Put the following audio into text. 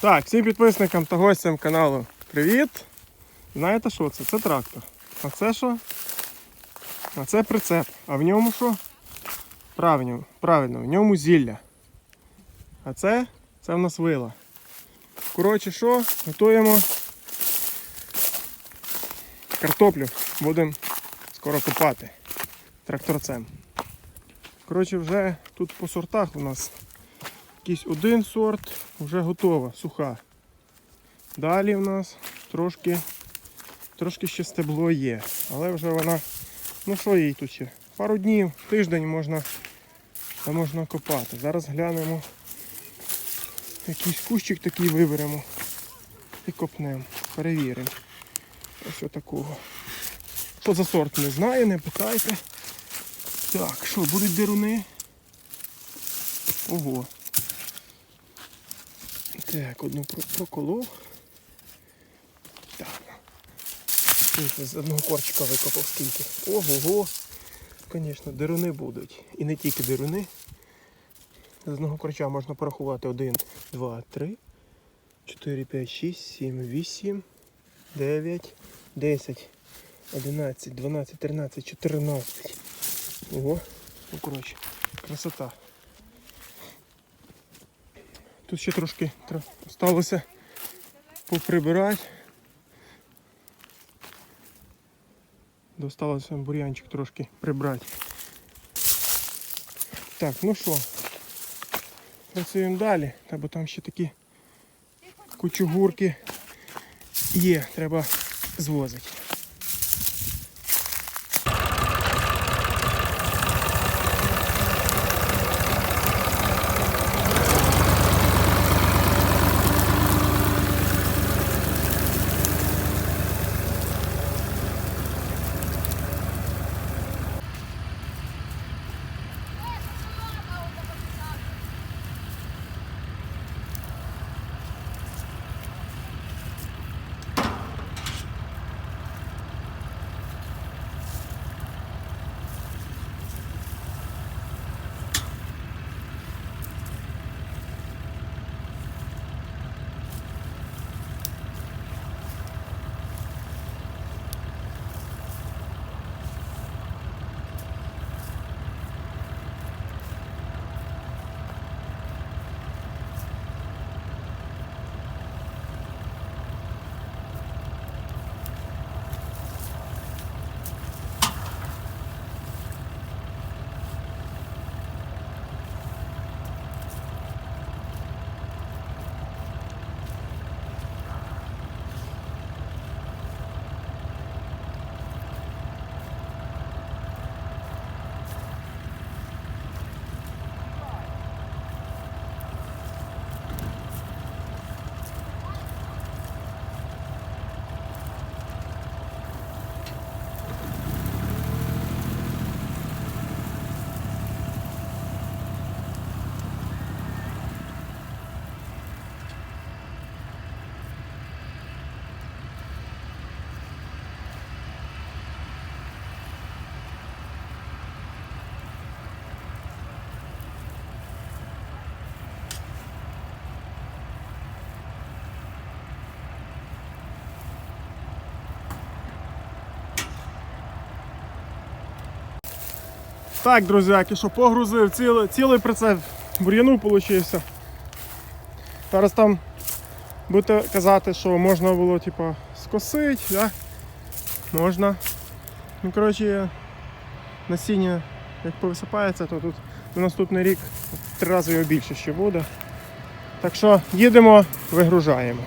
Так, всім підписникам та гостям каналу привіт! Знаєте що це? Це трактор. А це що? А це прицеп. А в ньому що? Правильно, правильно, в ньому зілля. А це? Це в нас вила. Коротше, що? Готуємо картоплю. Будемо скоро копати тракторцем. Коротше, вже тут по сортах у нас якийсь один сорт вже готова, суха. Далі в нас трошки, трошки ще стебло є, але вже вона, ну що їй тут ще? Пару днів, тиждень можна, та можна копати. Зараз глянемо, якийсь кущик такий виберемо і копнемо, перевіримо. Ось отакого. Що за сорт не знаю, не питайте. Так, що, будуть деруни? Ого. Так, одну проколов. Так. Скільки з одного корчика викопав скільки. Ого-го. Звісно, деруни будуть. І не тільки деруни. З одного корча можна порахувати 1, 2, 3, 4, 5, 6, 7, 8, 9, 10, 11, 12, 13, 14. Ого. Ну, коротше, красота. Тут ще трошки тр- осталося поприбирати. Досталося бур'янчик трошки прибрати. Так, ну що, працюємо далі, та бо там ще такі кучугурки є, треба звозити. Так, друзяки, що погрузив цілий, цілий прицеп бур'яну получився. Зараз там будете казати, що можна було типу, скосити, да? можна. Ну, коротше, насіння як повисипається, то тут на наступний рік три рази його більше ще буде. Так що їдемо, вигружаємо.